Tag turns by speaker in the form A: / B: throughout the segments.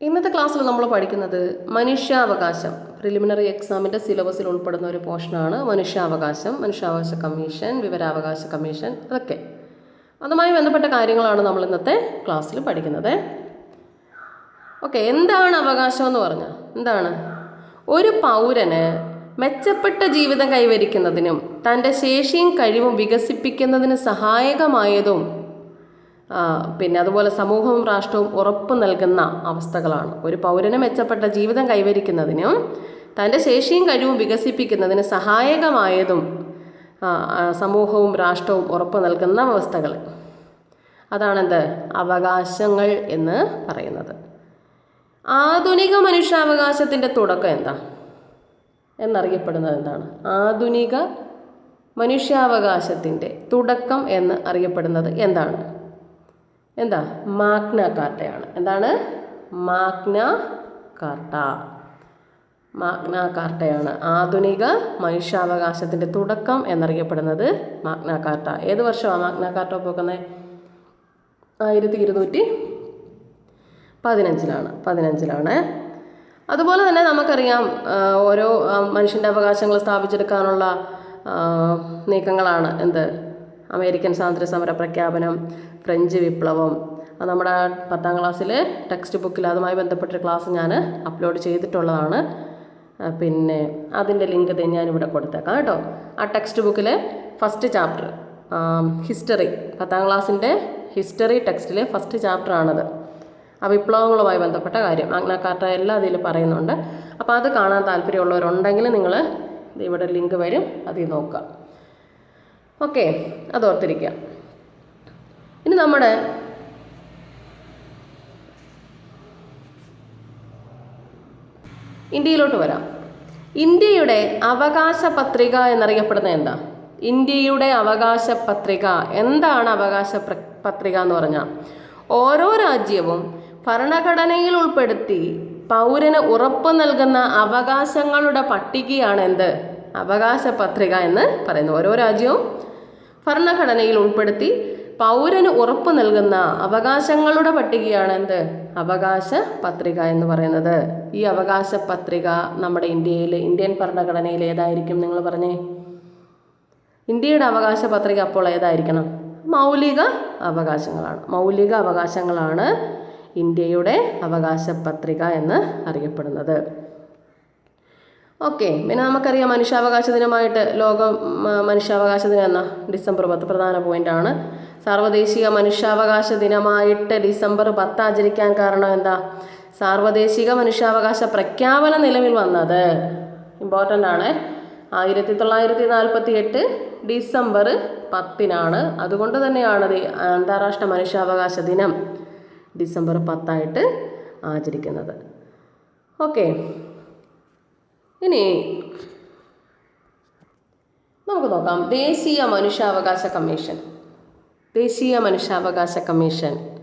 A: ഇന്നത്തെ ക്ലാസ്സിൽ നമ്മൾ പഠിക്കുന്നത് മനുഷ്യാവകാശം. പ്രിലിമിനറി എക്സാമിന്റെ സിലബസിൽ ഉൾപ്പെടുന്ന ഒരു പോർഷനാണ് മനുഷ്യാവകാശം മനുഷ്യാവകാശ കമ്മീഷൻ വിവരാവകാശ കമ്മീഷൻ അതൊക്കെ. അതുമായി ബന്ധപ്പെട്ട കാര്യങ്ങളാണ് നമ്മൾ ഇന്നത്തെ ക്ലാസ്സിൽ പഠിക്കുന്നത്. ഓക്കെ എന്താണ് അവകാശം എന്ന് പറഞ്ഞാൽ എന്താണ്? ഒരു പൗരന് മെച്ചപ്പെട്ട ജീവിതം കൈവരിക്കുന്നതിനും തന്റെ ശേഷിയും കഴിവും വികസിപ്പിക്കുന്നതിന് സഹായകമായതും പിന്നെ അതുപോലെ സമൂഹവും രാഷ്ട്രവും ഉറപ്പ് നൽകുന്ന അവസ്ഥകളാണ്. ഒരു പൗരന് മെച്ചപ്പെട്ട ജീവിതം കൈവരിക്കുന്നതിനും തന്റെ ശേഷിയും കഴിവും വികസിപ്പിക്കുന്നതിന് സഹായകമായതും സമൂഹവും രാഷ്ട്രവും ഉറപ്പ് നൽകുന്ന അവസ്ഥകൾ. അതാണെന്ത്? അവകാശങ്ങൾ എന്ന് പറയുന്നത്. ആധുനിക മനുഷ്യാവകാശത്തിന്റെ തുടക്കം എന്താ? എന്നറിയപ്പെടുന്നത് എന്താണ്? ആധുനിക മനുഷ്യാവകാശത്തിന്റെ തുടക്കം എന്ന് അറിയപ്പെടുന്നത് എന്താണ്? എന്താ? മാഗ്ന കാർട്ടയാണ്. എന്താണ്? Magna carta. മാഗ്ന കാർട്ടയാണ് ആധുനിക മനുഷ്യാവകാശത്തിന്റെ തുടക്കം എന്നറിയപ്പെടുന്നത് മാഗ്ന കാർട്ട. ഏത് വർഷമാണ് മാഗ്ന കാർട്ട പോകുന്നത് ആയിരത്തി ഇരുന്നൂറ്റി പതിനഞ്ചിലാണ്. പതിനഞ്ചിലാണ്. അതുപോലെ തന്നെ നമുക്കറിയാം ഓരോ മനുഷ്യന്റെ അവകാശങ്ങൾ സ്ഥാപിച്ചെടുക്കാനുള്ള നീക്കങ്ങളാണ് എന്ത്? അമേരിക്കൻ സ്വാതന്ത്ര്യ സമര പ്രഖ്യാപനം ഫ്രഞ്ച് വിപ്ലവം അത് നമ്മുടെ പത്താം ക്ലാസ്സിൽ ടെക്സ്റ്റ് ബുക്കിൽ അതുമായി ബന്ധപ്പെട്ടൊരു ക്ലാസ് ഞാൻ അപ്ലോഡ് ചെയ്തിട്ടുള്ളതാണ്. പിന്നെ അതിന്റെ ലിങ്ക് ഞാനിവിടെ കൊടുത്തേക്കാം കേട്ടോ. ആ ടെക്സ്റ്റ് ബുക്കിലെ ഫസ്റ്റ് ചാപ്റ്റർ ഹിസ്റ്ററി പത്താം ക്ലാസ്സിന്റെ ഹിസ്റ്ററി ടെക്സ്റ്റിലെ ഫസ്റ്റ് ചാപ്റ്റർ ആണത്. ആ വിപ്ലവങ്ങളുമായി ബന്ധപ്പെട്ട കാര്യം മാഗ്ന കാർട്ട എല്ലാം അതിൽ പറയുന്നുണ്ട്. അപ്പോൾ അത് കാണാൻ താല്പര്യമുള്ളവരുണ്ടെങ്കിൽ നിങ്ങൾ ഇവിടെ ലിങ്ക് വരും അതിൽ നോക്കുക ഓക്കെ അത് ഓർത്തിരിക്കുക ഇനി നമ്മുടെ ഇന്ത്യയിലോട്ട് വരാം. ഇന്ത്യയുടെ അവകാശ പത്രിക എന്നറിയപ്പെടുന്നത് എന്താ? ഇന്ത്യയുടെ അവകാശ പത്രിക എന്താണ് അവകാശ പത്രിക എന്ന് പറഞ്ഞാൽ ഓരോ രാജ്യവും ഭരണഘടനയിൽ ഉൾപ്പെടുത്തി പൗരന് ഉറപ്പ് നൽകുന്ന അവകാശങ്ങളുടെ പട്ടികയാണ് എന്ത്? അവകാശ പത്രിക എന്ന് പറയുന്നു. ഓരോ രാജ്യവും ഭരണഘടനയിൽ ഉൾപ്പെടുത്തി പൗരന് ഉറപ്പ് നൽകുന്ന അവകാശങ്ങളുടെ പട്ടികയാണ് എന്ത്? അവകാശ പത്രിക എന്ന് പറയുന്നത്. ഈ അവകാശ പത്രിക നമ്മുടെ ഇന്ത്യയിൽ ഇന്ത്യൻ ഭരണഘടനയിൽ ഏതായിരിക്കും നിങ്ങൾ പറഞ്ഞേ? ഇന്ത്യയുടെ അവകാശ പത്രിക അപ്പോൾ ഏതായിരിക്കണം? മൗലിക അവകാശങ്ങളാണ്. മൗലിക അവകാശങ്ങളാണ് ഇന്ത്യയുടെ അവകാശ പത്രിക എന്ന് അറിയപ്പെടുന്നത്. ഓക്കെ പിന്നെ നമുക്കറിയാം മനുഷ്യാവകാശ ദിനമായിട്ട് ലോക മനുഷ്യാവകാശ ദിനം എന്ന? ഡിസംബർ പത്ത് പ്രധാന പോയിന്റാണ് സാർവദേശിക മനുഷ്യാവകാശ ദിനമായിട്ട് ഡിസംബർ പത്ത് ആചരിക്കാൻ കാരണം എന്താ? സാർവദേശിക മനുഷ്യാവകാശ പ്രഖ്യാപനം നിലവിൽ വന്നത് ഇമ്പോർട്ടന്റ് ആണ്. ആയിരത്തി തൊള്ളായിരത്തി നാൽപ്പത്തി എട്ട് ഡിസംബർ പത്തിനാണ്. അതുകൊണ്ട് തന്നെയാണ് അന്താരാഷ്ട്ര മനുഷ്യാവകാശ ദിനം ഡിസംബർ പത്തായിട്ട് ആചരിക്കുന്നത്. ഓക്കെ ഇനി നമുക്ക് നോക്കാം. ദേശീയ മനുഷ്യാവകാശ കമ്മീഷൻ. ദേശീയ മനുഷ്യാവകാശ കമ്മീഷൻ.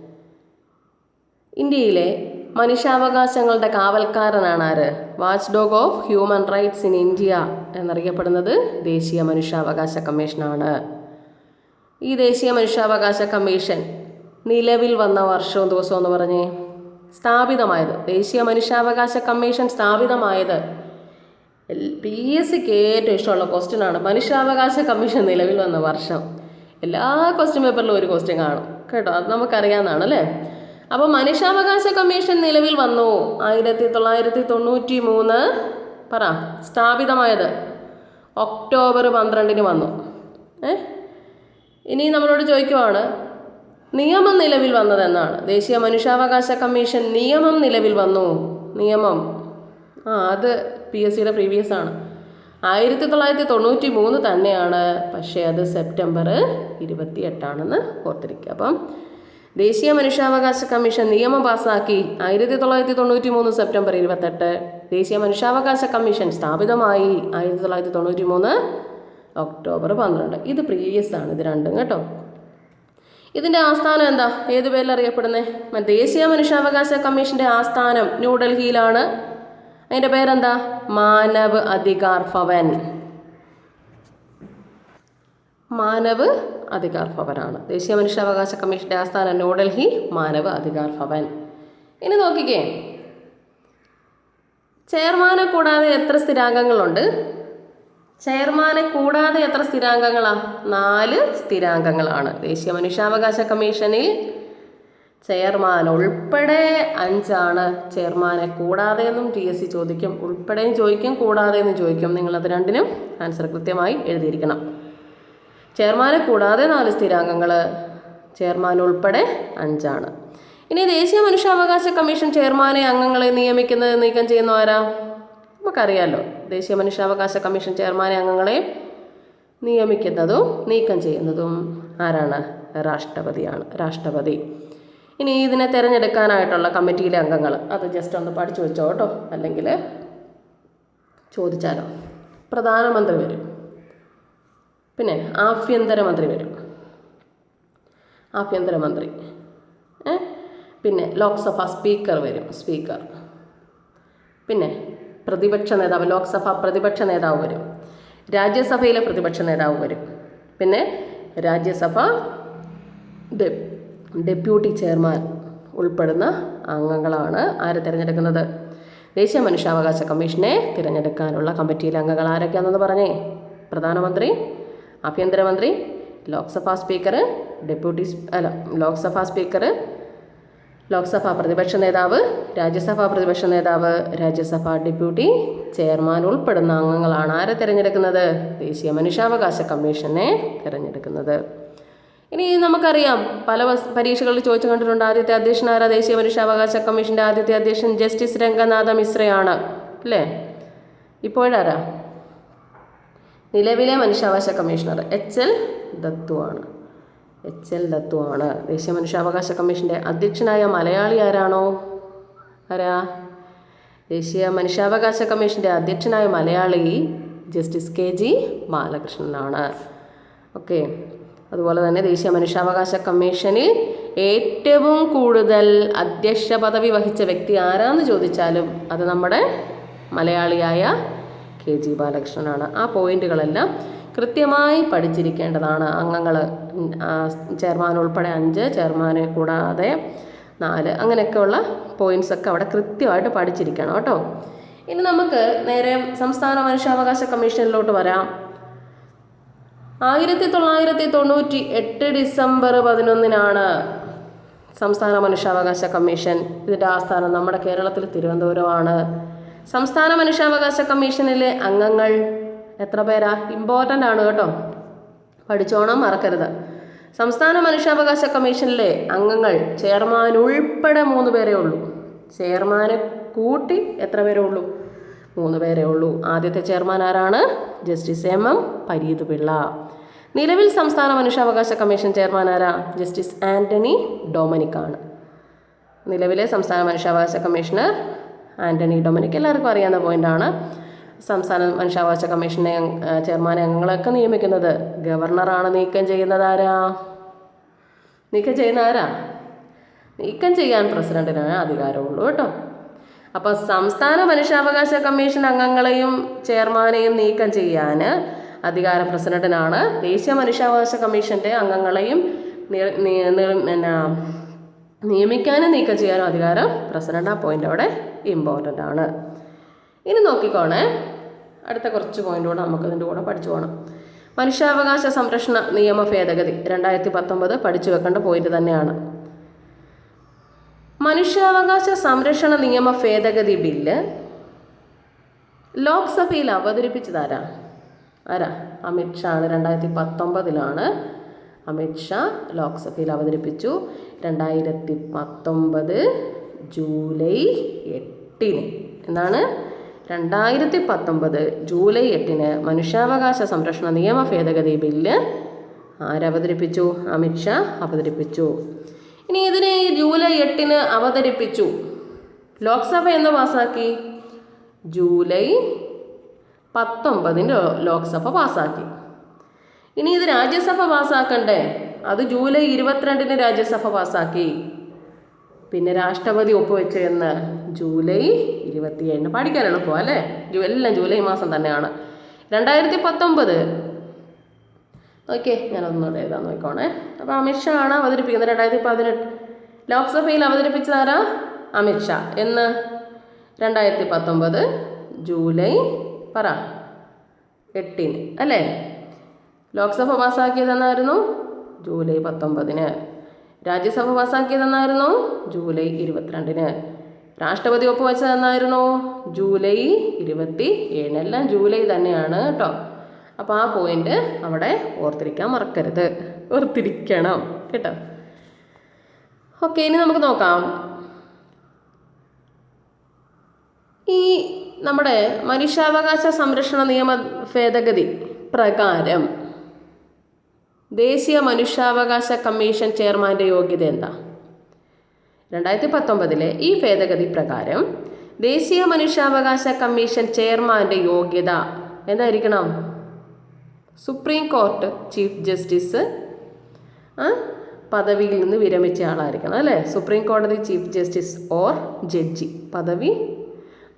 A: ഇന്ത്യയിലെ മനുഷ്യാവകാശങ്ങളുടെ കാവൽക്കാരനാണ് ആര്? Watch dog of human rights in India എന്നറിയപ്പെടുന്നത് ദേശീയ മനുഷ്യാവകാശ കമ്മീഷനാണ്. ഈ ദേശീയ മനുഷ്യാവകാശ കമ്മീഷൻ നിലവിൽ വന്ന വർഷവും ദിവസവും എന്ന് പറഞ്ഞേ. സ്ഥാപിതമായത്. ദേശീയ മനുഷ്യാവകാശ കമ്മീഷൻ സ്ഥാപിതമായത് പി എസ് സിക്ക് ഏറ്റവും ഇഷ്ടമുള്ള ക്വസ്റ്റ്യൻ ആണ്. മനുഷ്യാവകാശ കമ്മീഷൻ നിലവിൽ വന്ന വർഷം. എല്ലാ ക്വസ്റ്റ്യൻ പേപ്പറിലും ഒരു ക്വസ്റ്റ്യൻ കാണും. കേട്ടോ? അത് നമുക്കറിയാവുന്നതാണ് അല്ലേ? അപ്പോൾ മനുഷ്യാവകാശ കമ്മീഷൻ നിലവിൽ വന്നു. ആയിരത്തി തൊള്ളായിരത്തി തൊണ്ണൂറ്റി മൂന്ന് പറ സ്ഥാപിതമായത് ഒക്ടോബർ പന്ത്രണ്ടിന് വന്നു. ഏ? ഇനി നമ്മളോട് ചോദിക്കുവാണ് നിയമം നിലവിൽ വന്നതെന്നാണ്. ദേശീയ മനുഷ്യാവകാശ കമ്മീഷൻ നിയമം നിലവിൽ വന്നു. നിയമം. ആ അത് പി എസ് സിയുടെ പ്രീവിയസ് ആണ്. ആയിരത്തി തൊള്ളായിരത്തി തൊണ്ണൂറ്റി മൂന്ന് തന്നെയാണ്. പക്ഷേ അത് സെപ്റ്റംബർ ഇരുപത്തി എട്ടാണെന്ന് ഓർത്തിരിക്കുക. അപ്പം ദേശീയ മനുഷ്യാവകാശ കമ്മീഷൻ നിയമം പാസാക്കി ആയിരത്തി തൊള്ളായിരത്തി തൊണ്ണൂറ്റി മൂന്ന് സെപ്റ്റംബർ ഇരുപത്തെട്ട്. ദേശീയ മനുഷ്യാവകാശ കമ്മീഷൻ സ്ഥാപിതമായി ആയിരത്തി തൊള്ളായിരത്തി തൊണ്ണൂറ്റി മൂന്ന് ഒക്ടോബർ പന്ത്രണ്ട്. ഇത് പ്രീവിയസ് ആണ്. ഇത് രണ്ടും കേട്ടോ. ഇതിന്റെ ആസ്ഥാനം എന്താ? ഏത് പേരിൽ അറിയപ്പെടുന്നത് ദേശീയ മനുഷ്യാവകാശ കമ്മീഷന്റെ ആസ്ഥാനം ന്യൂഡൽഹിയിലാണ് അതിന്റെ പേരെന്താ? മാനവ് അധികാർ ഭവൻ. മാനവ് അധികാർ ഭവനാണ്. ദേശീയ മനുഷ്യാവകാശ കമ്മീഷന്റെ ആസ്ഥാനം ന്യൂഡൽഹി മാനവ് അധികാർ ഭവൻ. ഇനി നോക്കിക്കേ. ചെയർമാനെ കൂടാതെ എത്ര സ്ഥിരാംഗങ്ങളുണ്ട്? ചെയർമാനെ കൂടാതെ എത്ര സ്ഥിരാംഗങ്ങളാണ് നാല് സ്ഥിരാംഗങ്ങളാണ്. ദേശീയ മനുഷ്യാവകാശ കമ്മീഷനിൽ ചെയർമാൻ. ഉൾപ്പെടെ അഞ്ചാണ് ചെയർമാനെ. കൂടാതെ എന്നും ടി എസ് സി ചോദിക്കും. ഉൾപ്പെടെയും ചോദിക്കും കൂടാതെ എന്നും ചോദിക്കും. നിങ്ങളത് രണ്ടിനും ആൻസർ കൃത്യമായി എഴുതിയിരിക്കണം. ചെയർമാനെ കൂടാതെ നാല് സ്ഥിരാംഗങ്ങൾ. ചെയർമാൻ ഉൾപ്പെടെ അഞ്ചാണ്. ഇനി ദേശീയ മനുഷ്യാവകാശ കമ്മീഷൻ ചെയർമാനെ അംഗങ്ങളെ നിയമിക്കുന്നത് നീക്കം ചെയ്യുന്ന ആരാ? നമുക്കറിയാലോ. ദേശീയ മനുഷ്യാവകാശ കമ്മീഷൻ ചെയർമാനെ അംഗങ്ങളെ നിയമിക്കുന്നതും നീക്കം ചെയ്യുന്നതും ആരാണ്? രാഷ്ട്രപതിയാണ്. രാഷ്ട്രപതി. ഇനി ഇതിനെ തിരഞ്ഞെടുക്കാനായിട്ടുള്ള കമ്മിറ്റിയിലെ അംഗങ്ങൾ അത് ജസ്റ്റ് ഒന്ന് പഠിച്ചു വെച്ചോ കേട്ടോ അല്ലെങ്കിൽ ചോദിച്ചാലോ. പ്രധാനമന്ത്രി വരും. പിന്നെ ആഭ്യന്തരമന്ത്രി വരും. ആഭ്യന്തരമന്ത്രി പിന്നെ ലോക്സഭ സ്പീക്കർ വരും സ്പീക്കർ. പിന്നെ പ്രതിപക്ഷ നേതാവ് ലോക്സഭ പ്രതിപക്ഷ നേതാവ് വരും. രാജ്യസഭയിലെ പ്രതിപക്ഷ നേതാവ് വരും. പിന്നെ രാജ്യസഭ ഡെപ്യൂട്ടി ചെയർമാൻ ഉൾപ്പെടുന്ന അംഗങ്ങളാണ് ആരെ തിരഞ്ഞെടുക്കുന്നത്? ദേശീയ മനുഷ്യാവകാശ കമ്മീഷനെ തിരഞ്ഞെടുക്കാനുള്ള കമ്മിറ്റിയിലെ അംഗങ്ങൾ ആരൊക്കെയാണെന്ന് പറഞ്ഞേ? പ്രധാനമന്ത്രി ആഭ്യന്തരമന്ത്രി ലോക്സഭാ സ്പീക്കർ ഡെപ്യൂട്ടി അല്ല ലോക്സഭാ സ്പീക്കർ ലോക്സഭാ പ്രതിപക്ഷ നേതാവ് രാജ്യസഭാ പ്രതിപക്ഷ നേതാവ് രാജ്യസഭാ ഡെപ്യൂട്ടി ചെയർമാൻ ഉൾപ്പെടുന്ന അംഗങ്ങളാണ് ആരെ തിരഞ്ഞെടുക്കുന്നത്? ദേശീയ മനുഷ്യാവകാശ കമ്മീഷനെ തിരഞ്ഞെടുക്കുന്നത്. ഇനി നമുക്കറിയാം പല പരീക്ഷകളിൽ ചോദിച്ചു കണ്ടിട്ടുണ്ട് ആദ്യത്തെ അധ്യക്ഷനായ ദേശീയ മനുഷ്യാവകാശ കമ്മീഷന്റെ ആദ്യത്തെ അധ്യക്ഷൻ ജസ്റ്റിസ് രംഗനാഥ മിശ്രയാണ്. അല്ലേ? ഇപ്പോഴാരാ? നിലവിലെ മനുഷ്യാവകാശ കമ്മീഷണർ എച്ച് എൽ ദത്തുവാണ് എച്ച് എൽ ദത്തുവാണ് ദേശീയ മനുഷ്യാവകാശ കമ്മീഷന്റെ അധ്യക്ഷനായ മലയാളി ആരാണോ? ആരാ? ദേശീയ മനുഷ്യാവകാശ കമ്മീഷന്റെ അധ്യക്ഷനായ മലയാളി ജസ്റ്റിസ് കെ ജി ബാലകൃഷ്ണനാണ്. ഓക്കെ. അതുപോലെ തന്നെ ദേശീയ മനുഷ്യാവകാശ കമ്മീഷനിൽ ഏറ്റവും കൂടുതൽ അധ്യക്ഷ പദവി വഹിച്ച വ്യക്തി ആരാന്ന് ചോദിച്ചാലും അത് നമ്മുടെ മലയാളിയായ കെ ജി ബാലകൃഷ്ണനാണ്. ആ പോയിന്റുകളെല്ലാം കൃത്യമായി പഠിച്ചിരിക്കേണ്ടതാണ്. അംഗങ്ങൾ ചെയർമാൻ ഉൾപ്പെടെ അഞ്ച് ചെയർമാനെ കൂടാതെ നാല് അങ്ങനെയൊക്കെയുള്ള പോയിന്റ്സ് ഒക്കെ അവിടെ കൃത്യമായിട്ട് പഠിച്ചിരിക്കണം കേട്ടോ. ഇനി നമുക്ക് നേരെ സംസ്ഥാന മനുഷ്യാവകാശ കമ്മീഷനിലോട്ട് വരാം. ആയിരത്തി തൊള്ളായിരത്തി തൊണ്ണൂറ്റി എട്ട് ഡിസംബർ പതിനൊന്നിനാണ് സംസ്ഥാന മനുഷ്യാവകാശ കമ്മീഷൻ ഇതിന്റെ ആസ്ഥാനം നമ്മുടെ കേരളത്തിൽ തിരുവനന്തപുരമാണ്. സംസ്ഥാന മനുഷ്യാവകാശ കമ്മീഷനിലെ അംഗങ്ങൾ എത്ര പേരാ? ഇമ്പോർട്ടന്റ് ആണ് കേട്ടോ. പഠിച്ചോണം മറക്കരുത്. സംസ്ഥാന മനുഷ്യാവകാശ കമ്മീഷനിലെ അംഗങ്ങൾ ചെയർമാൻ ഉൾപ്പെടെ മൂന്ന് പേരേ ഉള്ളൂ. ചെയർമാനെ കൂട്ടി എത്ര പേരേ ഉള്ളൂ? മൂന്ന് പേരേ ഉള്ളൂ. ആദ്യത്തെ ചെയർമാൻ ആരാണ്? Justice M M Pareeth Pillai നിലവിൽ സംസ്ഥാന മനുഷ്യാവകാശ കമ്മീഷൻ ചെയർമാൻ ആരാ? ജസ്റ്റിസ് ആന്റണി ഡൊമനിക് ആണ് നിലവിലെ സംസ്ഥാന മനുഷ്യാവകാശ കമ്മീഷണർ ആന്റണി ഡൊമനിക് എല്ലാവർക്കും അറിയാവുന്ന പോയിന്റാണ് സംസ്ഥാന മനുഷ്യാവകാശ കമ്മീഷനെ ചെയർമാൻ അംഗങ്ങളൊക്കെ നിയമിക്കുന്നത് ഗവർണറാണ് നീക്കം ചെയ്യുന്നത് ആരാ? നീക്കം ചെയ്യുന്ന ആരാ? നീക്കം ചെയ്യാൻ പ്രസിഡന്റിനാണ് അധികാരമുള്ളൂ കേട്ടോ. അപ്പോൾ സംസ്ഥാന മനുഷ്യാവകാശ കമ്മീഷൻ അംഗങ്ങളെയും ചെയർമാനെയും നീക്കം ചെയ്യാൻ അധികാര പ്രസിഡന്റിനാണ് ദേശീയ മനുഷ്യാവകാശ കമ്മീഷന്റെ അംഗങ്ങളെയും പിന്നെ നിയമിക്കാനും നീക്കം ചെയ്യാനും അധികാരം പ്രസിഡന്റ് ആ പോയിന്റ് അവിടെ ഇമ്പോർട്ടന്റ് ആണ്. ഇനി നോക്കിക്കോണേ. അടുത്ത കുറച്ച് പോയിന്റ് കൂടെ നമുക്ക് ഇതിന്റെ കൂടെ പഠിച്ചു പോകണം മനുഷ്യാവകാശ സംരക്ഷണ നിയമ ഭേദഗതി രണ്ടായിരത്തി പത്തൊമ്പത് പഠിച്ചു വെക്കേണ്ട പോയിന്റ് തന്നെയാണ്. മനുഷ്യാവകാശ സംരക്ഷണ നിയമ ഭേദഗതി ബില്ല് ലോക്സഭയിൽ അവതരിപ്പിച്ചതാരാ? ആരാ? ആരാ അമിത്ഷാ ആണ്. രണ്ടായിരത്തി പത്തൊമ്പതിലാണ് അമിത്ഷാ ലോക്സഭയിൽ അവതരിപ്പിച്ചു. രണ്ടായിരത്തി പത്തൊമ്പത് ജൂലൈ എട്ടിന്. എന്നാണ്? രണ്ടായിരത്തി പത്തൊമ്പത് ജൂലൈ എട്ടിന് മനുഷ്യാവകാശ സംരക്ഷണ നിയമ ഭേദഗതി ബില്ല് ആരവതരിപ്പിച്ചു അമിത്ഷാ അവതരിപ്പിച്ചു. ഇനി ഇതിനെ ജൂലൈ എട്ടിന് അവതരിപ്പിച്ചു. ലോക്സഭ എന്ന് പാസാക്കി? ജൂലൈ പത്തൊമ്പതിന് ലോക്സഭ പാസാക്കി. ഇനി ഇത് രാജ്യസഭ പാസ്സാക്കണ്ടേ അത് ജൂലൈ ഇരുപത്തിരണ്ടിന് രാജ്യസഭ പാസാക്കി. പിന്നെ രാഷ്ട്രപതി ഒപ്പുവെച്ചു എന്ന് ജൂലൈ ഇരുപത്തിയേഴിന് പഠിക്കാൻ എളുപ്പം അല്ലേ? എല്ലാം ജൂലൈ മാസം തന്നെയാണ്. രണ്ടായിരത്തി പത്തൊമ്പത് ഓക്കെ ഞാനൊന്നുകൂടെ എഴുതാൻ നോക്കോണേ അപ്പോൾ അമിത്ഷാ ആണ് അവതരിപ്പിക്കുന്നത്. രണ്ടായിരത്തി പതിനെട്ട് ലോക്സഭയിൽ അവതരിപ്പിച്ചതാരാ അമിത്ഷാ എന്ന് രണ്ടായിരത്തി പത്തൊമ്പത് ജൂലൈ പറ. എട്ടിന് അല്ലേ? ലോക്സഭ പാസ്സാക്കിയതെന്നായിരുന്നു? ജൂലൈ പത്തൊമ്പതിന്. രാജ്യസഭ പാസ്സാക്കിയതെന്നായിരുന്നു? ജൂലൈ ഇരുപത്തിരണ്ടിന്. രാഷ്ട്രപതി ഒപ്പുവെച്ചതെന്നായിരുന്നു? ജൂലൈ ഇരുപത്തി ഏഴിനെല്ലാം ജൂലൈ തന്നെയാണ് കേട്ടോ അപ്പോൾ ആ പോയിന്റ് അവിടെ ഓർത്തിരിക്കാൻ മറക്കരുത്. ഓർത്തിരിക്കണം കേട്ടോ. ഓക്കെ ഇനി നമുക്ക് നോക്കാം. ഈ നമ്മുടെ മനുഷ്യാവകാശ സംരക്ഷണ നിയമ ഭേദഗതി പ്രകാരം ദേശീയ മനുഷ്യാവകാശ കമ്മീഷൻ ചെയർമാന്റെ യോഗ്യത എന്താ? രണ്ടായിരത്തി പത്തൊമ്പതിലെ ഈ ഭേദഗതി പ്രകാരം ദേശീയ മനുഷ്യാവകാശ കമ്മീഷൻ ചെയർമാന്റെ യോഗ്യത എന്തായിരിക്കണം? സുപ്രീം കോർട്ട് ചീഫ് ജസ്റ്റിസ് പദവിയിൽ നിന്ന് വിരമിച്ച ആളായിരിക്കണം അല്ലേ? സുപ്രീം കോടതി ചീഫ് ജസ്റ്റിസ് ഓർ ജഡ്ജി പദവി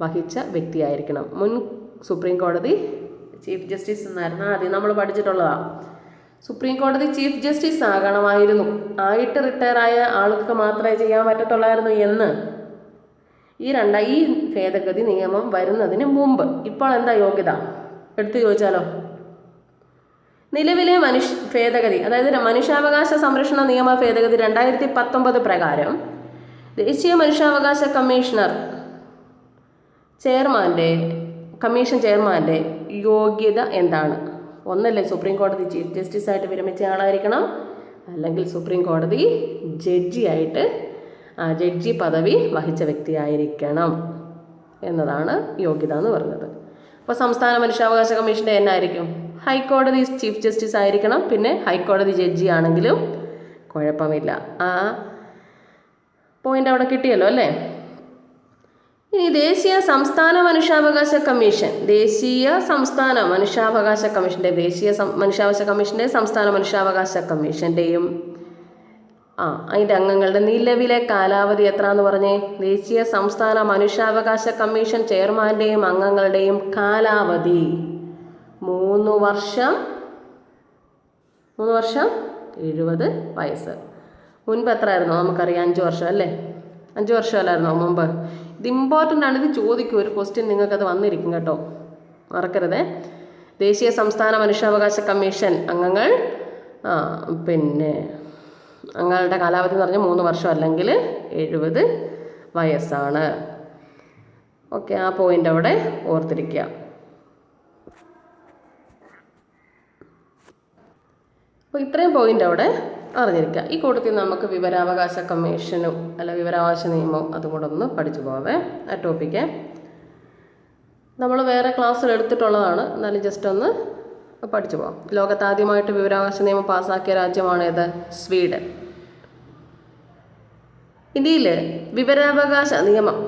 A: വഹിച്ച വ്യക്തിയായിരിക്കണം. മുൻ സുപ്രീം കോടതി ചീഫ് ജസ്റ്റിസ് എന്നായിരുന്നു ആദ്യം നമ്മൾ പഠിച്ചിട്ടുള്ളതാണ് സുപ്രീം കോടതി ചീഫ് ജസ്റ്റിസ് ആകണമായിരുന്നു. ആയിട്ട് റിട്ടയർ ആയ ആൾക്ക് മാത്രമേ ചെയ്യാൻ പറ്റത്തുള്ളായിരുന്നു എന്ന്. ഈ രണ്ട ഈ ഭേദഗതി നിയമം വരുന്നതിന് മുമ്പ്. ഇപ്പോൾ എന്താ യോഗ്യത? എടുത്തു ചോദിച്ചാലോ? നിലവിലെ മനുഷ്യ ഭേദഗതി അതായത് മനുഷ്യാവകാശ സംരക്ഷണ നിയമ ഭേദഗതി രണ്ടായിരത്തി പത്തൊമ്പത് പ്രകാരം ദേശീയ മനുഷ്യാവകാശ കമ്മീഷണർ ചെയർമാന്റെ കമ്മീഷൻ ചെയർമാന്റെ യോഗ്യത എന്താണ്? ഒന്നല്ലേ സുപ്രീം കോടതി ചീഫ് ജസ്റ്റിസ് ആയിട്ട് വിരമിച്ച ആളായിരിക്കണം അല്ലെങ്കിൽ സുപ്രീം കോടതി ജഡ്ജിയായിട്ട് ആ ജഡ്ജി പദവി വഹിച്ച വ്യക്തിയായിരിക്കണം എന്നതാണ് യോഗ്യത എന്ന് പറഞ്ഞത്. അപ്പോൾ സംസ്ഥാന മനുഷ്യാവകാശ കമ്മീഷന്റെ എന്നായിരിക്കും ഹൈക്കോടതി ചീഫ് ജസ്റ്റിസ് ആയിരിക്കണം. പിന്നെ ഹൈക്കോടതി ജഡ്ജി ആണെങ്കിലും കുഴപ്പമില്ല. ആ പോയിന്റ് അവിടെ കിട്ടിയല്ലോ അല്ലേ? ഇനി ദേശീയ സംസ്ഥാന മനുഷ്യാവകാശ കമ്മീഷൻ. ദേശീയ സംസ്ഥാന മനുഷ്യാവകാശ കമ്മീഷന്റെ ദേശീയ മനുഷ്യാവകാശ കമ്മീഷന്റെ സംസ്ഥാന മനുഷ്യാവകാശ കമ്മീഷന്റെയും ആ അതിന്റെ അംഗങ്ങളുടെ നിലവിലെ കാലാവധി എത്ര എന്ന് പറഞ്ഞേ? ദേശീയ സംസ്ഥാന മനുഷ്യാവകാശ കമ്മീഷൻ ചെയർമാന്റെയും അംഗങ്ങളുടെയും കാലാവധി. മൂന്ന് വർഷം മൂന്ന് വർഷം എഴുപത് വയസ്സ്. മുൻപ് എത്രയായിരുന്നു? നമുക്കറിയാം അഞ്ച് വർഷം അല്ലേ? അഞ്ച് വർഷമല്ലായിരുന്നോ മുമ്പ്? ഇത് ഇമ്പോർട്ടന്റ് ആണ്. ഇത് ചോദിക്കും. ഒരു ക്വസ്റ്റ്യൻ നിങ്ങൾക്കത് വന്നിരിക്കും കേട്ടോ. മറക്കരുതേ. ദേശീയ സംസ്ഥാന മനുഷ്യാവകാശ കമ്മീഷൻ അംഗങ്ങൾ പിന്നെ അംഗങ്ങളുടെ കാലാവധി എന്ന് പറഞ്ഞാൽ മൂന്ന് വർഷം അല്ലെങ്കിൽ എഴുപത് വയസ്സാണ്. ഓക്കെ ആ പോയിന്റ് അവിടെ ഓർത്തിരിക്കുക. അപ്പോൾ ഇത്രയും പോയിന്റ് അവിടെ അറിഞ്ഞിരിക്കുക. ഈ കൂട്ടത്തിൽ നമുക്ക് വിവരാവകാശ കമ്മീഷനും അല്ല വിവരാവകാശ നിയമവും അതും കൂടെ ഒന്ന് പഠിച്ചു പോവേ. ആ ടോപ്പിക്ക് നമ്മൾ വേറെ ക്ലാസ്സിൽ എടുത്തിട്ടുള്ളതാണ്. എന്നാലും ജസ്റ്റ് ഒന്ന് പഠിച്ചു പോകാം ലോകത്ത് ആദ്യമായിട്ട് വിവരാവകാശ നിയമം പാസ്സാക്കിയ രാജ്യമാണേത് സ്വീഡൻ. ഇന്ത്യയിൽ വിവരാവകാശ നിയമം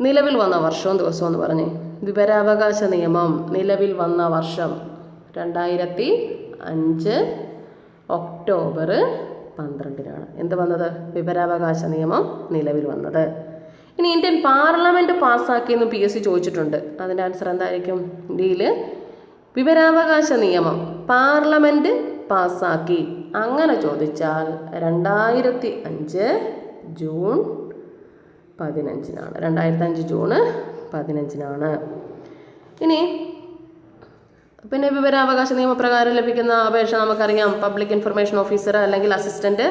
A: നിലവിൽ വന്ന വർഷവും ദിവസവും എന്ന് പറഞ്ഞേ വിവരാവകാശ നിയമം നിലവിൽ വന്ന വർഷം രണ്ടായിരത്തി അഞ്ച് ഒക്ടോബർ പന്ത്രണ്ടിനാണ്. എന്ത് വന്നത്? വിവരാവകാശ നിയമം നിലവിൽ വന്നത്. ഇനി ഇന്ത്യൻ പാർലമെന്റ് പാസ്സാക്കിയെന്ന് പി എസ് സി ചോദിച്ചിട്ടുണ്ട്. അതിന്റെ ആൻസർ എന്തായിരിക്കും? ഇന്ത്യയിൽ വിവരാവകാശ നിയമം പാർലമെന്റ് പാസ്സാക്കി. അങ്ങനെ ചോദിച്ചാൽ രണ്ടായിരത്തി അഞ്ച് ജൂൺ പതിനഞ്ചിനാണ്. രണ്ടായിരത്തി അഞ്ച് ജൂണ് പതിനഞ്ചിനാണ്. ഇനി പിന്നെ വിവരാവകാശ നിയമപ്രകാരം ലഭിക്കുന്ന അപേക്ഷ നമുക്കറിയാം. പബ്ലിക് ഇൻഫർമേഷൻ ഓഫീസർ അല്ലെങ്കിൽ അസിസ്റ്റന്റ്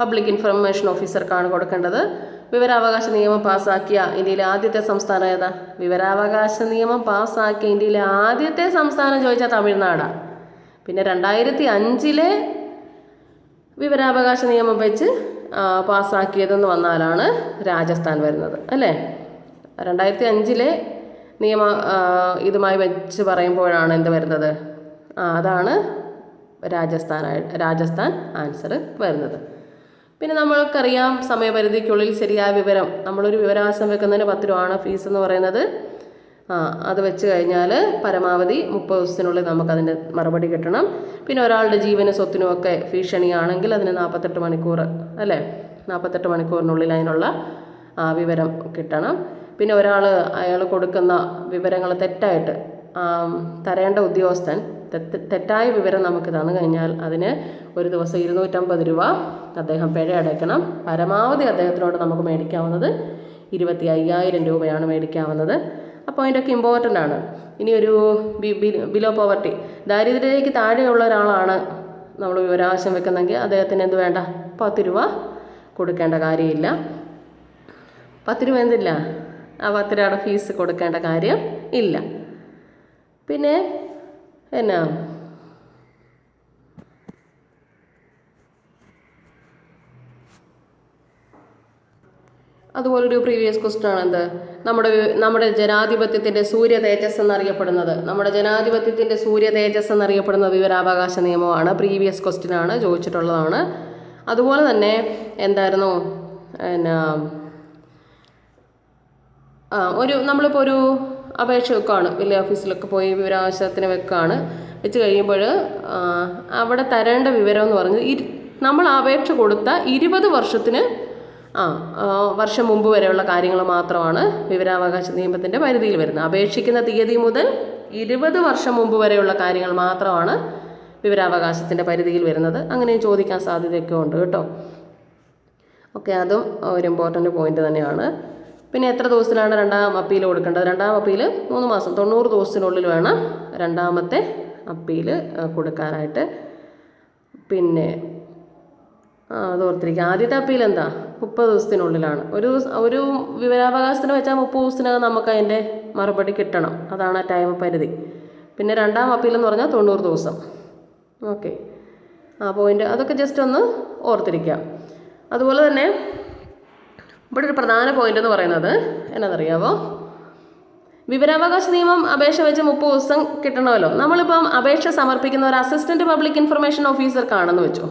A: പബ്ലിക് ഇൻഫർമേഷൻ ഓഫീസർക്കാണ് കൊടുക്കേണ്ടത്. വിവരാവകാശ നിയമം പാസ്സാക്കിയ ഇന്ത്യയിലെ ആദ്യത്തെ സംസ്ഥാനം ഏതാ? വിവരാവകാശ നിയമം പാസ്സാക്കിയ ഇന്ത്യയിലെ ആദ്യത്തെ സംസ്ഥാനം ചോദിച്ചാൽ തമിഴ്നാടാണ് പിന്നെ രണ്ടായിരത്തി അഞ്ചിലെ വിവരാവകാശ നിയമം വെച്ച് പാസ്സാക്കിയതെന്ന് വന്നാലാണ് രാജസ്ഥാൻ വരുന്നത്. അല്ലേ? രണ്ടായിരത്തി അഞ്ചിലെ നിയമ ഇതുമായി വെച്ച് പറയുമ്പോഴാണ് എന്ത് വരുന്നത്? ആ, അതാണ് രാജസ്ഥാൻ രാജസ്ഥാൻ ആൻസർ വരുന്നത്. പിന്നെ നമ്മൾക്കറിയാം സമയപരിധിക്കുള്ളിൽ ശരിയായ വിവരം. നമ്മളൊരു വിവരാവകാശം വെക്കുന്നതിന് പത്ത് രൂപയാണ് ഫീസ് എന്ന് പറയുന്നത്. ആ അത് വെച്ച് കഴിഞ്ഞാൽ പരമാവധി മുപ്പത് ദിവസത്തിനുള്ളിൽ നമുക്കതിന്റെ മറുപടി കിട്ടണം. പിന്നെ ഒരാളുടെ ജീവനും സ്വത്തിനും ഒക്കെ ഭീഷണിയാണെങ്കിൽ അതിന് നാൽപ്പത്തെട്ട് മണിക്കൂർ അല്ലേ? നാൽപ്പത്തെട്ട് മണിക്കൂറിനുള്ളിൽ അതിനുള്ള വിവരം കിട്ടണം. പിന്നെ ഒരാൾ അയാൾ കൊടുക്കുന്ന വിവരങ്ങൾ തെറ്റായിട്ട് തരേണ്ട ഉദ്യോഗസ്ഥൻ തെറ്റായ വിവരം നമുക്ക് തന്നു കഴിഞ്ഞാൽ അതിന് ഒരു ദിവസം ഇരുന്നൂറ്റമ്പത് രൂപ അദ്ദേഹം പിഴ അടയ്ക്കണം. പരമാവധി അദ്ദേഹത്തിനോട് നമുക്ക് മേടിക്കാവുന്നത് ഇരുപത്തി അയ്യായിരം രൂപയാണ് മേടിക്കാവുന്നത്. അപ്പോൾ അതിന്റെയൊക്കെ ഇമ്പോർട്ടന്റ് ആണ്. ഇനി ഒരു ബിലോ പോവർട്ടി ദാരിദ്ര്യത്തിലേക്ക് താഴെയുള്ള ഒരാളാണ് നമ്മൾ വിവരാവശ്യം വെക്കുന്നെങ്കിൽ അദ്ദേഹത്തിന് എന്ത് വേണ്ട? പത്ത് രൂപ കൊടുക്കേണ്ട കാര്യമില്ല. പത്ത് രൂപ എന്തില്ല? ആ പത്ത് രൂപയുടെ ഫീസ് കൊടുക്കേണ്ട കാര്യം ഇല്ല. പിന്നെ എന്നാ? അതുപോലൊരു പ്രീവിയസ് ക്വസ്റ്റ്യൻ ആണ് എന്ത് നമ്മുടെ നമ്മുടെ ജനാധിപത്യത്തിന്റെ സൂര്യ തേജസ് എന്നറിയപ്പെടുന്നത്. നമ്മുടെ ജനാധിപത്യത്തിന്റെ സൂര്യ തേജസ് എന്നറിയപ്പെടുന്ന വിവരാവകാശ നിയമമാണ്. പ്രീവിയസ് ക്വസ്റ്റ്യൻ ആണ് ചോദിച്ചിട്ടുള്ളതാണ്. അതുപോലെ തന്നെ എന്തായിരുന്നു? എന്നാ? ഒരു നമ്മളിപ്പോൾ ഒരു അപേക്ഷ വെക്കുകയാണ് വലിയ ഓഫീസിലൊക്കെ പോയി വിവരാവകാശത്തിന് വെക്കുകയാണ് വെച്ച് കഴിയുമ്പോൾ അവിടെ തരേണ്ട വിവരം എന്ന് പറഞ്ഞത് ഇരു നമ്മൾ അപേക്ഷ കൊടുത്ത ഇരുപത് വർഷത്തിന് ആ വർഷം മുമ്പ് വരെയുള്ള കാര്യങ്ങൾ മാത്രമാണ് വിവരാവകാശ നിയമത്തിന്റെ പരിധിയിൽ വരുന്നത്. അപേക്ഷിക്കുന്ന തീയതി മുതൽ ഇരുപത് വർഷം മുമ്പ് വരെയുള്ള കാര്യങ്ങൾ മാത്രമാണ് വിവരാവകാശത്തിന്റെ പരിധിയിൽ വരുന്നത്. അങ്ങനെയും ചോദിക്കാൻ സാധ്യതയൊക്കെ ഉണ്ട് കേട്ടോ. ഓക്കെ അതും ഒരു ഇമ്പോർട്ടന്റ് പോയിന്റ് തന്നെയാണ്. പിന്നെ എത്ര ദിവസത്തിലാണ് രണ്ടാം അപ്പീൽ കൊടുക്കേണ്ടത്? രണ്ടാം അപ്പീൽ മൂന്ന് മാസം തൊണ്ണൂറ് ദിവസത്തിനുള്ളിൽ വേണം രണ്ടാമത്തെ അപ്പീൽ കൊടുക്കാനായിട്ട്. പിന്നെ അത് ഓർത്തിരിക്കുക. ആദ്യത്തെ അപ്പീൽ എന്താ? മുപ്പത് ദിവസത്തിനുള്ളിലാണ്. ഒരു ഒരു വിവരാവകാശത്തിന് വെച്ചാൽ മുപ്പത് ദിവസത്തിനകം നമുക്ക് അതിന്റെ മറുപടി കിട്ടണം. അതാണ് ടൈം പരിധി. പിന്നെ രണ്ടാം അപ്പീൽ എന്ന് പറഞ്ഞാൽ തൊണ്ണൂറ് ദിവസം. ഓക്കെ. ആ പോയിന്റ് അതൊക്കെ ജസ്റ്റ് ഒന്ന് ഓർത്തിരിക്കാം അതുപോലെ തന്നെ ഇവിടെ ഒരു പ്രധാന പോയിന്റ് എന്ന് പറയുന്നത് എന്നതറിയാവോ? വിവരാവകാശ നിയമം അപേക്ഷ വെച്ച് മുപ്പത് ദിവസം കിട്ടണമല്ലോ. നമ്മളിപ്പം അപേക്ഷ സമർപ്പിക്കുന്ന ഒരു അസിസ്റ്റന്റ് പബ്ലിക് ഇൻഫർമേഷൻ ഓഫീസർക്കാണെന്ന് വെച്ചോ.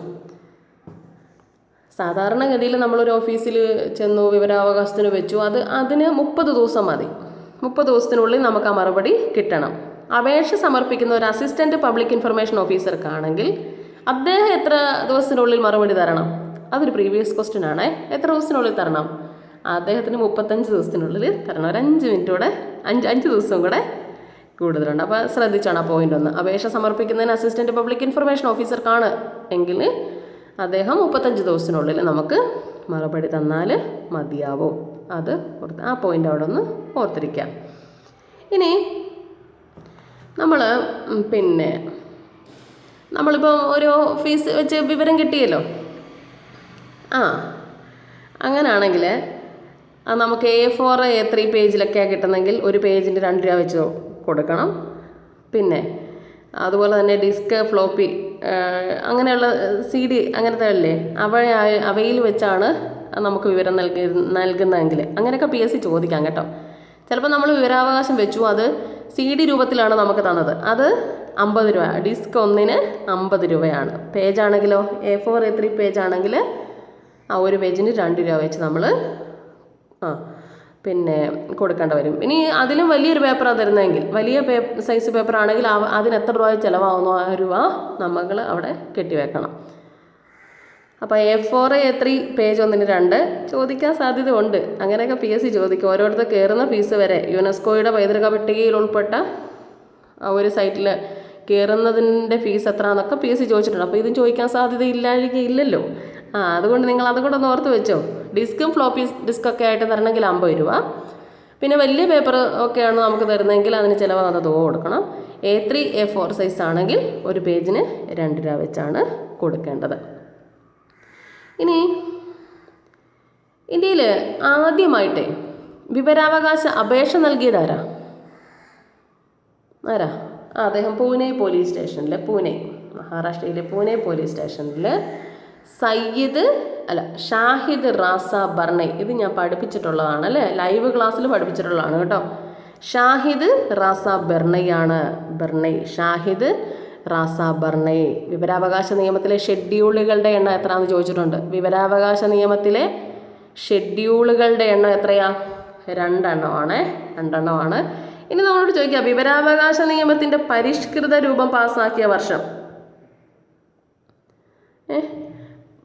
A: സാധാരണഗതിയിൽ നമ്മളൊരു ഓഫീസിൽ ചെന്നു വിവരാവകാശത്തിന് വെച്ചു. അത് അതിന് മുപ്പത് ദിവസം മതി. മുപ്പത് ദിവസത്തിനുള്ളിൽ നമുക്ക് ആ മറുപടി കിട്ടണം. അപേക്ഷ സമർപ്പിക്കുന്ന ഒരു അസിസ്റ്റന്റ് പബ്ലിക് ഇൻഫർമേഷൻ ഓഫീസർക്കാണെങ്കിൽ അദ്ദേഹം എത്ര ദിവസത്തിനുള്ളിൽ മറുപടി തരണം? അതൊരു പ്രീവിയസ് ക്വസ്റ്റ്യൻ ആണേ. എത്ര ദിവസത്തിനുള്ളിൽ തരണം? അദ്ദേഹത്തിന് മുപ്പത്തഞ്ച് ദിവസത്തിനുള്ളിൽ തരണം ഒരു അഞ്ച് മിനിറ്റ് കൂടെ അഞ്ച് അഞ്ച് ദിവസം കൂടെ കൂടുതലുണ്ട്. അപ്പോൾ ശ്രദ്ധിച്ചാണ് ആ പോയിന്റ് ഒന്ന്. അപേക്ഷ സമർപ്പിക്കുന്നതിന് അസിസ്റ്റന്റ് പബ്ലിക് ഇൻഫർമേഷൻ ഓഫീസർക്കാണ് എങ്കിൽ അദ്ദേഹം മുപ്പത്തഞ്ച് ദിവസത്തിനുള്ളിൽ നമുക്ക് മറുപടി തന്നാൽ മതിയാവും. അത് ഓർത്ത് ആ പോയിന്റ് അവിടെ ഒന്ന് ഓർത്തിരിക്കാം ഇനി നമ്മൾ പിന്നെ നമ്മളിപ്പോൾ ഒരു ഫീസ് വെച്ച് വിവരം കിട്ടിയല്ലോ. ആ അങ്ങനാണെങ്കിൽ അത് നമുക്ക് എ ഫോർ എ ത്രീ പേജിലൊക്കെയാണ് കിട്ടുന്നെങ്കിൽ ഒരു പേജിന് രണ്ട് രൂപ വെച്ച് കൊടുക്കണം. പിന്നെ അതുപോലെ തന്നെ ഡിസ്ക് ഫ്ലോപ്പി അങ്ങനെയുള്ള സി ഡി അങ്ങനത്തെ അല്ലേ? അവ അവയിൽ വെച്ചാണ് നമുക്ക് വിവരം നൽകി നൽകുന്നതെങ്കിൽ. അങ്ങനെയൊക്കെ പി എസ് സി ചോദിക്കാം കേട്ടോ. ചിലപ്പോൾ നമ്മൾ വിവരാവകാശം വെച്ചു അത് സി ഡി രൂപത്തിലാണ് നമുക്ക് തന്നത്. അത് അമ്പത് രൂപ ഡിസ്ക് ഒന്നിന് അമ്പത് രൂപയാണ്. പേജാണെങ്കിലോ എ ഫോർ എ ത്രീ പേജാണെങ്കിൽ ആ ഒരു പേജിന് രണ്ട് രൂപ വെച്ച് നമ്മൾ ആ പിന്നെ കൊടുക്കേണ്ട വരും. ഇനി അതിലും വലിയൊരു പേപ്പറാണ് തരുന്നതെങ്കിൽ വലിയ പേ സൈസ് അവ- അതിന് എത്ര രൂപ ചിലവാകുന്നോ ആ രൂപ നമ്മൾ അവിടെ കെട്ടിവെക്കണം. അപ്പോൾ A four A three page ഒന്നിന് രണ്ട് ചോദിക്കാൻ സാധ്യത ഉണ്ട് അങ്ങനെയൊക്കെ പി എസ് സി ചോദിക്കും. ഓരോരുത്തർ കയറുന്ന ഫീസ് വരെ യുനെസ്കോയുടെ പൈതൃക പട്ടികയിൽ ഉൾപ്പെട്ട ഒരു സൈറ്റിൽ കയറുന്നതിന്റെ ഫീസ് എത്ര എന്നൊക്കെ പി എസ് സി ചോദിച്ചിട്ടുണ്ട്. അപ്പോൾ ഇതും ചോദിക്കാൻ സാധ്യത ഇല്ലാഴികയില്ലല്ലോ ആ അതുകൊണ്ട് നിങ്ങൾ അതും കൂടെ ഒന്ന് ഓർത്ത് വെച്ചോ. ഡിസ്കും ഫ്ലോപ്പി ഡിസ്കൊക്കെ ആയിട്ട് തരണമെങ്കിൽ അമ്പത് രൂപ. പിന്നെ വലിയ പേപ്പർ ഒക്കെയാണ് നമുക്ക് തരുന്നതെങ്കിൽ അതിന് ചിലവാകുന്ന തുക കൊടുക്കണം. A three A four size ആണെങ്കിൽ ഒരു പേജിന് രണ്ട് രൂപ വെച്ചാണ് കൊടുക്കേണ്ടത്. ഇനി ഇന്ത്യയിൽ ആദ്യമായിട്ട് വിവരാവകാശ അപേക്ഷ നൽകിയതാരാ ആരാ? ആ അദ്ദേഹം പൂനെ പോലീസ് സ്റ്റേഷനിൽ പൂനെ മഹാരാഷ്ട്രയിലെ പൂനെ പോലീസ് സ്റ്റേഷനിൽ സയ്യിദ് അല്ല ഷാഹിദ് റാസ ബർണൈ ഇത് ഞാൻ പഠിപ്പിച്ചിട്ടുള്ളതാണ് അല്ലേ? ലൈവ് ക്ലാസ്സിൽ പഠിപ്പിച്ചിട്ടുള്ളതാണ് കേട്ടോ. ഷാഹിദ് റാസ ബർണയാണ് ബർണൈ. ഷാഹിദ് റാസ ബർണൈ. വിവരാവകാശ നിയമത്തിലെ ഷെഡ്യൂളുകളുടെ എണ്ണം എത്രയാണെന്ന് ചോദിച്ചിട്ടുണ്ട്. വിവരാവകാശ നിയമത്തിലെ ഷെഡ്യൂളുകളുടെ എണ്ണം എത്രയാ? രണ്ടെണ്ണമാണ്. രണ്ടെണ്ണമാണ്. ഇനി നമ്മളോട് ചോദിക്കാം. വിവരാവകാശ നിയമത്തിന്റെ പരിഷ്കൃത രൂപം പാസ്സാക്കിയ വർഷം ഏ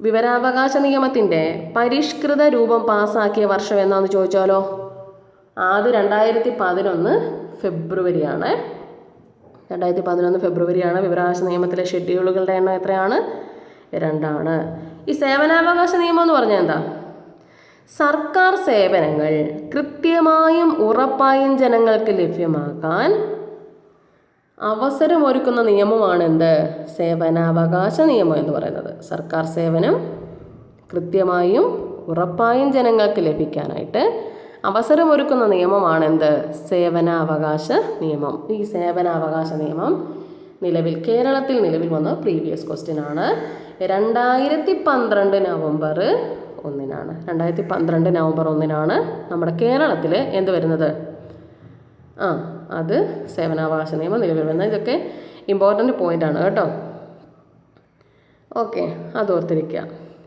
A: വിവരാവകാശ നിയമത്തിന്റെ പരിഷ്കൃത രൂപം പാസാക്കിയ വർഷം എന്നാന്ന് ചോദിച്ചാലോ? അത് രണ്ടായിരത്തി പതിനൊന്ന് ഫെബ്രുവരിയാണ്. രണ്ടായിരത്തി പതിനൊന്ന് ഫെബ്രുവരിയാണ് വിവരാവകാശ നിയമത്തിലെ ഷെഡ്യൂളുകളുടെ എണ്ണം എത്രയാണ്? രണ്ടാണ്. ഈ സേവനാവകാശ നിയമം എന്ന് പറഞ്ഞാൽ എന്താ? സർക്കാർ സേവനങ്ങൾ കൃത്യമായും ഉറപ്പായും ജനങ്ങൾക്ക് ലഭ്യമാക്കാൻ അവസരമൊരുക്കുന്ന നിയമമാണ് എന്ത് സേവനാവകാശ നിയമം എന്ന് പറയുന്നത്. സർക്കാർ സേവനം കൃത്യമായും ഉറപ്പായും ജനങ്ങൾക്ക് ലഭിക്കാനായിട്ട് അവസരമൊരുക്കുന്ന നിയമമാണ് എന്ത് സേവനാവകാശ നിയമം. ഈ സേവനാവകാശ നിയമം നിലവിൽ കേരളത്തിൽ നിലവിൽ വന്ന പ്രീവിയസ് ക്വസ്റ്റ്യൻ ആണ്. രണ്ടായിരത്തി പന്ത്രണ്ട് നവംബർ ഒന്നിനാണ്. രണ്ടായിരത്തി പന്ത്രണ്ട് നവംബർ ഒന്നിനാണ് നമ്മുടെ കേരളത്തിൽ എന്ത് വരുന്നത്? ആ അത് സേവനാവകാശ നിയമം നിലവിൽ വന്ന ഇതൊക്കെ ഇമ്പോർട്ടന്റ് പോയിന്റ് ആണ് കേട്ടോ. ഓക്കെ അത് ഓർത്തിരിക്കുക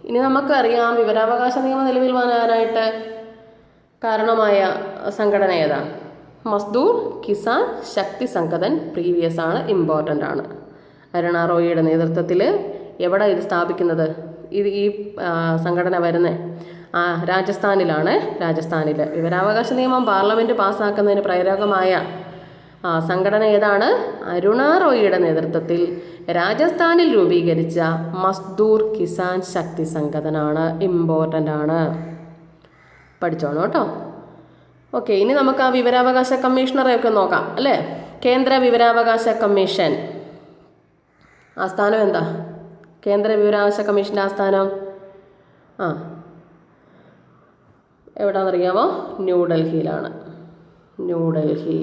A: ഇനി നമുക്കറിയാം വിവരാവകാശ നിയമം നിലവിൽ വരാനായിട്ട് കാരണമായ സംഘടന ഏതാ? മസ്ദൂർ കിസാൻ ശക്തി സംഘടൻ പ്രീവിയസ് ആണ് ഇമ്പോർട്ടന്റ് ആണ്. അരുണ റോയിയുടെ നേതൃത്വത്തിൽ എവിടെ ഇത് സ്ഥാപിക്കുന്നത്? ഇത് ഈ സംഘടന വരുന്നത് ആ രാജസ്ഥാനിലാണ്. രാജസ്ഥാനിൽ വിവരാവകാശ നിയമം പാർലമെന്റ് പാസ്സാക്കുന്നതിന് പ്രേരകമായ ആ, സംഘടന ഏതാണ്? അരുണ റോയിയുടെ നേതൃത്വത്തിൽ രാജസ്ഥാനിൽ രൂപീകരിച്ച മസ്ദൂർ കിസാൻ ശക്തി സംഘടനയാണ് ഇമ്പോർട്ടന്റ് ആണ്. പഠിച്ചോണം കേട്ടോ. ഓക്കെ ഇനി നമുക്ക് ആ വിവരാവകാശ കമ്മീഷണറെ ഒക്കെ നോക്കാം അല്ലേ? കേന്ദ്ര വിവരാവകാശ കമ്മീഷൻ. ആസ്ഥാനം എന്താ? കേന്ദ്ര വിവരാവകാശ കമ്മീഷന്റെ ആസ്ഥാനം ആ എവിടാണെന്നറിയാമോ ന്യൂഡൽഹിയിലാണ് ന്യൂഡൽഹി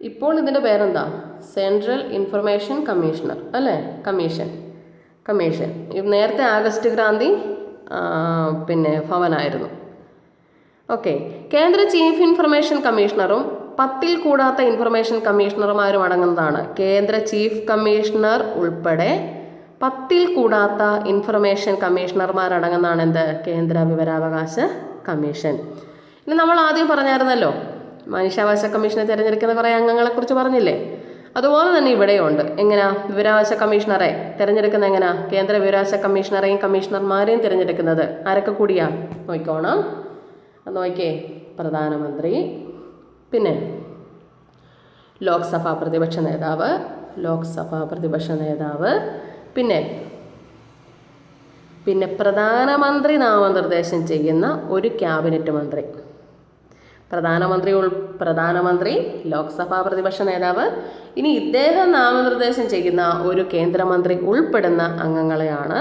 A: ഇപ്പോൾ ഇതിന്റെ പേരെന്താ? സെൻട്രൽ ഇൻഫർമേഷൻ കമ്മീഷണർ അല്ലേ? കമ്മീഷൻ. കമ്മീഷൻ. നേരത്തെ ആഗസ്റ്റ് ക്രാന്തി പിന്നെ ഭവനായിരുന്നു. ഓക്കെ. കേന്ദ്ര ചീഫ് ഇൻഫർമേഷൻ കമ്മീഷണറും പത്തിൽ കൂടാത്ത ഇൻഫർമേഷൻ കമ്മീഷണർമാരും അടങ്ങുന്നതാണ് കേന്ദ്ര ചീഫ് കമ്മീഷണർ ഉൾപ്പെടെ പത്തിൽ കൂടാത്ത ഇൻഫർമേഷൻ കമ്മീഷണർമാരടങ്ങുന്നതാണ് എന്ത് കേന്ദ്ര വിവരാവകാശ കമ്മീഷൻ. ഇനി നമ്മൾ ആദ്യം പറഞ്ഞായിരുന്നല്ലോ മനുഷ്യാവകാശ കമ്മീഷനെ തിരഞ്ഞെടുക്കുന്ന കുറേ അംഗങ്ങളെക്കുറിച്ച് പറഞ്ഞില്ലേ? അതുപോലെ തന്നെ ഇവിടെയുണ്ട്. എങ്ങനെയാ വിവരാവകാശ കമ്മീഷണറെ തിരഞ്ഞെടുക്കുന്ന എങ്ങനെയാ കേന്ദ്ര വിവരാവകാശ കമ്മീഷണറെയും കമ്മീഷണർമാരെയും തിരഞ്ഞെടുക്കുന്നത്. ആരൊക്കെ കൂടിയാ? നോക്കിക്കോണം. അത് നോക്കിയേ പ്രധാനമന്ത്രി. പിന്നെ ലോക്സഭാ പ്രതിപക്ഷ നേതാവ്. ലോക്സഭാ പ്രതിപക്ഷ നേതാവ്. പിന്നെ പിന്നെ പ്രധാനമന്ത്രി നാമനിർദ്ദേശം ചെയ്യുന്ന ഒരു ക്യാബിനറ്റ് മന്ത്രി. പ്രധാനമന്ത്രി ഉൾ പ്രധാനമന്ത്രി ലോക്സഭാ പ്രതിപക്ഷ നേതാവ് ഇനി ഇദ്ദേഹം നാമനിർദ്ദേശം ചെയ്യുന്ന ഒരു കേന്ദ്രമന്ത്രി ഉൾപ്പെടുന്ന അംഗങ്ങളെയാണ്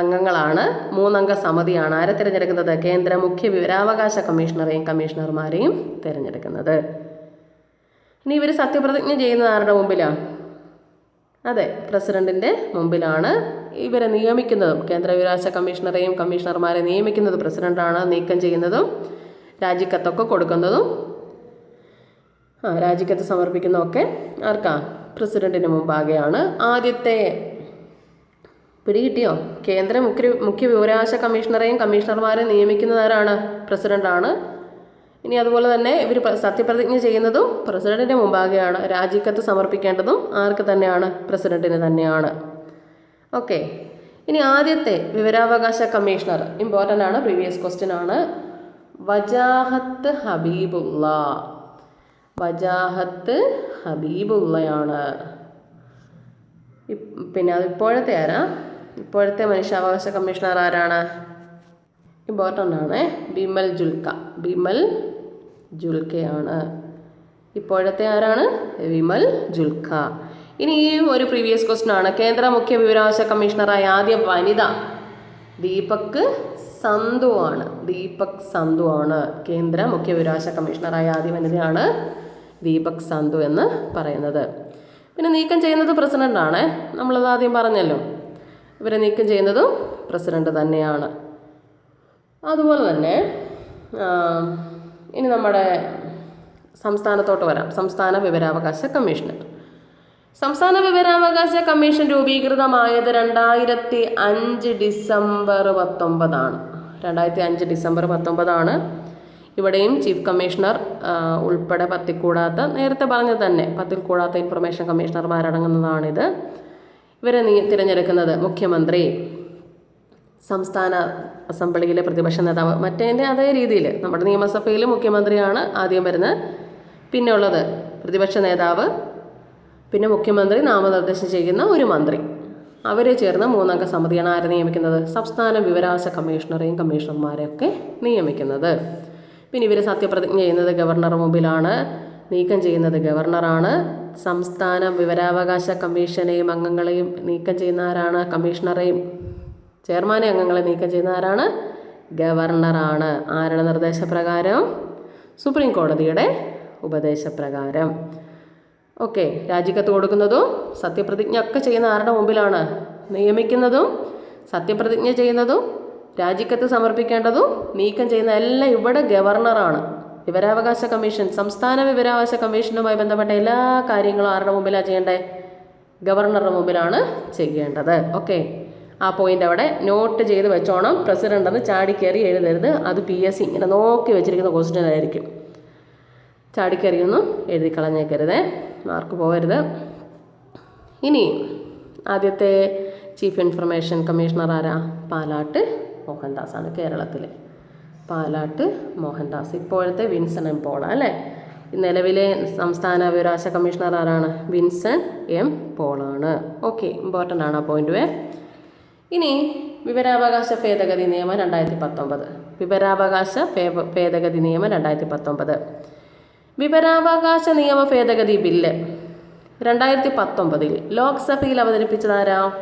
A: അംഗങ്ങളാണ് മൂന്നംഗ സമിതിയാണ് ആരെ തിരഞ്ഞെടുക്കുന്നത്? കേന്ദ്ര മുഖ്യ വിവരാവകാശ കമ്മീഷണറെയും കമ്മീഷണർമാരെയും തിരഞ്ഞെടുക്കുന്നത്. ഇനി ഇവർ സത്യപ്രതിജ്ഞ ചെയ്യുന്നത് ആരുടെ മുമ്പിലാണ് അതെ പ്രസിഡന്റിന്റെ മുമ്പിലാണ്. ഇവരെ നിയമിക്കുന്നതും കേന്ദ്ര വിവരാവകാശ കമ്മീഷണറെയും കമ്മീഷണർമാരെ നിയമിക്കുന്നത് പ്രസിഡന്റാണ് നീക്കം ചെയ്യുന്നതും രാജിക്കത്തൊക്കെ കൊടുക്കുന്നതും. ആ രാജിക്കത്ത് സമർപ്പിക്കുന്നതൊക്കെ ആർക്കാ? പ്രസിഡന്റിന് മുമ്പാകെയാണ്. ആദ്യത്തെ പിടികിട്ടിയോ? കേന്ദ്ര മുഖ്യ മുഖ്യ വിവരാവകാശ കമ്മീഷണറെയും കമ്മീഷണർമാരെയും നിയമിക്കുന്നതാരാണ്? പ്രസിഡന്റാണ്. ഇനി അതുപോലെ തന്നെ ഇവർ സത്യപ്രതിജ്ഞ ചെയ്യുന്നതും പ്രസിഡന്റിന്റെ മുമ്പാകെയാണ് രാജിക്കത്ത് സമർപ്പിക്കേണ്ടതും ആർക്ക് തന്നെയാണ്? പ്രസിഡന്റിന് തന്നെയാണ്. ഓക്കെ. ഇനി ആദ്യത്തെ വിവരാവകാശ കമ്മീഷണർ ഇമ്പോർട്ടന്റ് ആണ്. പ്രീവിയസ് ക്വസ്റ്റ്യൻ ആണ്. വജാഹത്ത് ഹബീബുള്ള. വജാഹത്ത് ഹബീബുള്ളയാണ്. പിന്നെ അത് ഇപ്പോഴത്തെ ആരാ? ഇപ്പോഴത്തെ മനുഷ്യാവകാശ കമ്മീഷണർ ആരാണ്? ഇമ്പോർട്ടന്റ് ആണ്. ബിമൽ ജുൽക്ക ബിമൽ ജുൽക്കയാണ് ഇപ്പോഴത്തെ ആരാണ്? വിമൽ ജുൽക്ക ഇനി ഈ ഒരു പ്രീവിയസ് ക്വസ്റ്റ്യൻ ആണ്. കേന്ദ്ര മുഖ്യ വിവരാവകാശ കമ്മീഷണറായ ആദ്യ വനിത ദീപക് സന്തു ആണ്. ദീപക് സന്തു ആണ് കേന്ദ്ര മുഖ്യ വിവരാവകാശ കമ്മീഷണറായ ആദ്യ വനിതയാണ് ദീപക് സന്തു എന്ന് പറയുന്നത്. പിന്നെ നീക്കം ചെയ്യുന്നത് പ്രസിഡന്റ് ആണ്. നമ്മളത് ആദ്യം പറഞ്ഞല്ലോ. ഇവരെ നീക്കം ചെയ്യുന്നതും പ്രസിഡന്റ് തന്നെയാണ്. അതുപോലെ തന്നെ ഇനി നമ്മുടെ സംസ്ഥാനത്തോട്ട് വരാം. സംസ്ഥാന വിവരാവകാശ കമ്മീഷണർ സംസ്ഥാന വിവരാവകാശ കമ്മീഷൻ രൂപീകൃതമായത് രണ്ടായിരത്തി അഞ്ച് ഡിസംബർ പത്തൊമ്പതാണ്. രണ്ടായിരത്തി അഞ്ച് ഡിസംബർ പത്തൊമ്പതാണ്. ഇവിടെയും ചീഫ് കമ്മീഷണർ ഉൾപ്പെടെ പത്തിൽ കൂടാത്ത നേരത്തെ പറഞ്ഞത് തന്നെ പത്തിൽ കൂടാത്ത ഇൻഫർമേഷൻ കമ്മീഷണർമാരടങ്ങുന്നതാണിത്. ഇവരെ തിരഞ്ഞെടുക്കുന്നത് മുഖ്യമന്ത്രി സംസ്ഥാന അസംബ്ലിയിലെ പ്രതിപക്ഷ നേതാവ്. മറ്റേതിന്റെ അതേ രീതിയിൽ നമ്മുടെ നിയമസഭയിൽ മുഖ്യമന്ത്രിയാണ് ആദ്യം വരുന്നത്. പിന്നെ ഉള്ളത് പ്രതിപക്ഷ നേതാവ് പിന്നെ മുഖ്യമന്ത്രി നാമനിർദ്ദേശം ചെയ്യുന്ന ഒരു മന്ത്രി. അവരെ ചേർന്ന് മൂന്നംഗ സമിതിയാണ് ആരെ നിയമിക്കുന്നത്? സംസ്ഥാന വിവരാവകാശ കമ്മീഷണറെയും കമ്മീഷണർമാരെയൊക്കെ നിയമിക്കുന്നത്. പിന്നെ ഇവർ സത്യപ്രതിജ്ഞ ചെയ്യുന്നത് ഗവർണർ മുമ്പിലാണ്. നീക്കം ചെയ്യുന്നത് ഗവർണറാണ്. സംസ്ഥാന വിവരാവകാശ കമ്മീഷനെയും അംഗങ്ങളെയും നീക്കം ചെയ്യുന്ന ആരാണ്? കമ്മീഷണറെയും ചെയർമാനെ അംഗങ്ങളെ നീക്കം ചെയ്യുന്ന ആരാണ്? ഗവർണറാണ്. ആരുടെ നിർദ്ദേശപ്രകാരം? സുപ്രീം കോടതിയുടെ ഉപദേശപ്രകാരം. ഓക്കെ രാജിക്കത്ത് കൊടുക്കുന്നതും സത്യപ്രതിജ്ഞ ഒക്കെ ചെയ്യുന്ന ആരുടെ മുമ്പിലാണ്? നിയമിക്കുന്നതും സത്യപ്രതിജ്ഞ ചെയ്യുന്നതും രാജിക്കത്ത് സമർപ്പിക്കേണ്ടതും നീക്കം ചെയ്യുന്ന എല്ലാം ഇവിടെ ഗവർണറാണ്. വിവരാവകാശ കമ്മീഷൻ സംസ്ഥാന വിവരാവകാശ കമ്മീഷനുമായി ബന്ധപ്പെട്ട എല്ലാ കാര്യങ്ങളും ആരുടെ മുമ്പിലാണ് ചെയ്യേണ്ടത് ഗവർണറുടെ മുമ്പിലാണ് ചെയ്യേണ്ടത്. ഓക്കെ ആ പോയിന്റ് അവിടെ നോട്ട് ചെയ്ത് വെച്ചോണം. പ്രസിഡന്റ് എന്ന് ചാടിക്കയറി എഴുതരുത്. അത് പി എസ് സി ഇങ്ങനെ നോക്കി വെച്ചിരിക്കുന്ന ക്വസ്റ്റ്യൻ ആയിരിക്കും. ചാടിക്കറിയൊന്നും എഴുതി കളഞ്ഞേക്കരുത്. മാർക്ക് പോകരുത്. ഇനി ആദ്യത്തെ ചീഫ് ഇൻഫർമേഷൻ കമ്മീഷണർ ആരാ? പാലാട്ട് മോഹൻദാസാണ് കേരളത്തിൽ പാലാട്ട് മോഹൻദാസ്. ഇപ്പോഴത്തെ വിൻസൺ എം പോള അല്ലേ? നിലവിലെ സംസ്ഥാന വിവരാശ കമ്മീഷണർ ആരാണ്? വിൻസൺ എം പോളാണ് ഓക്കെ ഇമ്പോർട്ടന്റ് ആണ് ആ പോയിന്റ് ഇനി വിവരാവകാശ ഭേദഗതി നിയമം രണ്ടായിരത്തി പത്തൊമ്പത് വിവരാവകാശ ഭേദഗതി നിയമം രണ്ടായിരത്തി പത്തൊമ്പത് വിവരാവകാശ നിയമ ഭേദഗതി ബില്ല് രണ്ടായിരത്തി പത്തൊമ്പതിൽ ലോക്സഭയിൽ അവതരിപ്പിച്ചത് ആരാ?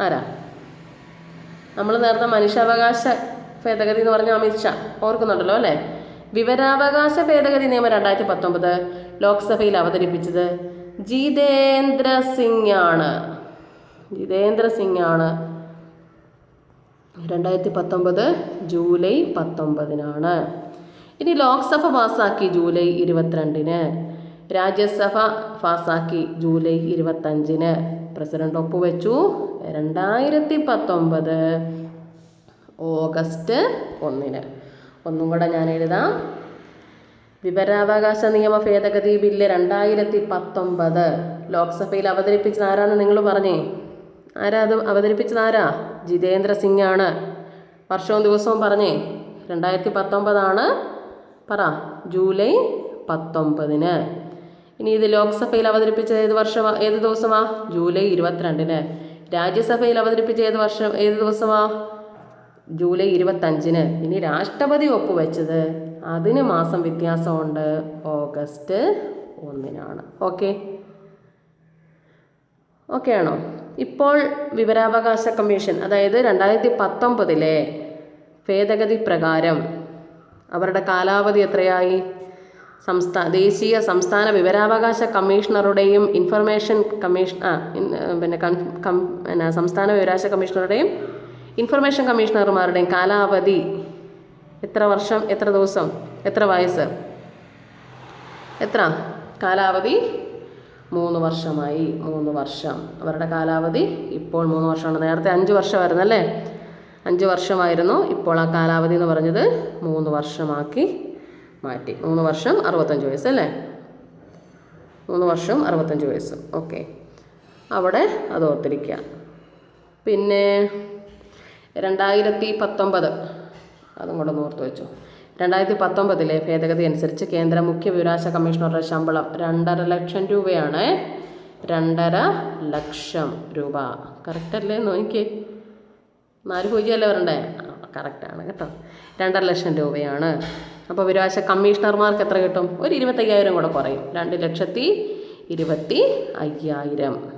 A: ആരാ? നമ്മൾ നേരത്തെ മനുഷ്യാവകാശ ഭേദഗതി എന്ന് പറഞ്ഞ അമിത്ഷാ ഓർക്കുന്നുണ്ടല്ലോ അല്ലേ? വിവരാവകാശ ഭേദഗതി നിയമം രണ്ടായിരത്തി പത്തൊമ്പത് ലോക്സഭയിൽ അവതരിപ്പിച്ചത് ജിതേന്ദ്ര സിംഗ് ആണ്. ജിതേന്ദ്ര സിംഗ് ആണ് രണ്ടായിരത്തി പത്തൊമ്പത് ജൂലൈ പത്തൊമ്പതിനാണ്. ഇനി ലോക്സഭ പാസ്സാക്കി ജൂലൈ ഇരുപത്തിരണ്ടിന്. രാജ്യസഭ പാസ്സാക്കി ജൂലൈ ഇരുപത്തഞ്ചിന് പ്രസിഡന്റ് ഒപ്പുവെച്ചു. രണ്ടായിരത്തി പത്തൊമ്പത് ഓഗസ്റ്റ് ഒന്നിന്. ഒന്നും കൂടെ ഞാൻ എഴുതാം. വിവരാവകാശ നിയമ ഭേദഗതി ബില്ല് രണ്ടായിരത്തി പത്തൊമ്പത് ലോക്സഭയിൽ അവതരിപ്പിച്ചത് ആരാന്ന് നിങ്ങൾ പറഞ്ഞേ? ആരാ അത് അവതരിപ്പിച്ചത് ആരാ? ജിതേന്ദ്ര സിംഗ് ആണ് വർഷവും ദിവസവും പറഞ്ഞേ. രണ്ടായിരത്തി പത്തൊമ്പതാണ് പറ. ജൂലൈ പത്തൊമ്പതിന്. ഇനി ഇത് ലോക്സഭയിൽ അവതരിപ്പിച്ച ഏത് വർഷമാ? ഏത് ദിവസമാ? ജൂലൈ ഇരുപത്തിരണ്ടിന്. രാജ്യസഭയിൽ അവതരിപ്പിച്ച ഏത് വർഷം? ഏത് ദിവസമാ? ജൂലൈ ഇരുപത്തഞ്ചിന്. ഇനി രാഷ്ട്രപതി ഒപ്പുവെച്ചത് അതിന് മാസം വ്യത്യാസമുണ്ട്. ഓഗസ്റ്റ് ഒന്നിനാണ്. ഓക്കെ. ഓക്കെ ആണോ? ഇപ്പോൾ വിവരാവകാശ കമ്മീഷൻ അതായത് രണ്ടായിരത്തി പത്തൊമ്പതിലെ ഭേദഗതി പ്രകാരം അവരുടെ കാലാവധി എത്രയായി? സംസ്ഥാന ദേശീയ സംസ്ഥാന വിവരാവകാശ കമ്മീഷണറുടെയും ഇൻഫർമേഷൻ കമ്മീഷൻ ആ പിന്നെ പിന്നെ സംസ്ഥാന വിവരാവകാശ കമ്മീഷണറുടെയും ഇൻഫർമേഷൻ കമ്മീഷണർമാരുടെയും കാലാവധി എത്ര വർഷം എത്ര ദിവസം എത്ര വയസ്സ്? എത്ര? കാലാവധി മൂന്ന് വർഷമായി മൂന്ന് വർഷം. അവരുടെ കാലാവധി ഇപ്പോൾ മൂന്ന് വർഷമാണ്. നേരത്തെ അഞ്ച് വർഷമായിരുന്നു അല്ലേ അഞ്ച് വർഷമായിരുന്നു. ഇപ്പോൾ ആ കാലാവധി എന്ന് പറഞ്ഞത് മൂന്ന് വർഷമാക്കി മാറ്റി. മൂന്ന് വർഷം അറുപത്തഞ്ച് വയസ്സ് അല്ലേ? മൂന്ന് വർഷം അറുപത്തഞ്ച് വയസ്സ്. ഓക്കെ. അവിടെ അത് ഓർത്തിരിക്കുക. പിന്നെ രണ്ടായിരത്തി പത്തൊമ്പത്. അതും കൂടെ ഓർത്ത് വെച്ചു. രണ്ടായിരത്തി പത്തൊമ്പതിലെ ഭേദഗതി അനുസരിച്ച് കേന്ദ്ര മുഖ്യ വിവരാശ കമ്മീഷണറുടെ ശമ്പളം രണ്ടര ലക്ഷം രൂപയാണ്. രണ്ടര ലക്ഷം രൂപ. കറക്റ്റ് അല്ലേ? നോക്കിയേ. നാല് പൂജ്യമല്ലേ വരണ്ടേ? കറക്റ്റാണ് കേട്ടോ. രണ്ടര ലക്ഷം രൂപയാണ്. അപ്പോൾ വിരാശ കമ്മീഷണർമാർക്ക് എത്ര കിട്ടും? ഒരു ഇരുപത്തയ്യായിരം കൂടെ കുറയും. രണ്ട് ലക്ഷത്തി ഇരുപത്തി അയ്യായിരം.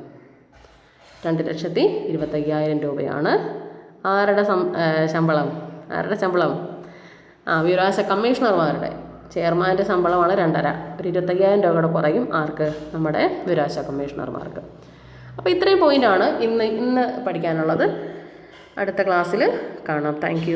A: രണ്ട് ലക്ഷത്തി ഇരുപത്തയ്യായിരം രൂപയാണ് ആരുടെ ശമ്പളം? ആരുടെ ശമ്പളം? ആ വിവരാവകാശ കമ്മീഷണർമാരുടെ ചെയർമാന്റെ ശമ്പളമാണ് രണ്ടര. ഒരു ഇരുപത്തയ്യായിരം രൂപ കൂടെ കുറയും ആർക്ക്? നമ്മുടെ വിവരാവകാശ കമ്മീഷണർമാർക്ക്. അപ്പോൾ ഇത്രയും പോയിന്റാണ് ഇന്ന് ഇന്ന് പഠിക്കാനുള്ളത്. അടുത്ത ക്ലാസ്സിൽ കാണാം. താങ്ക്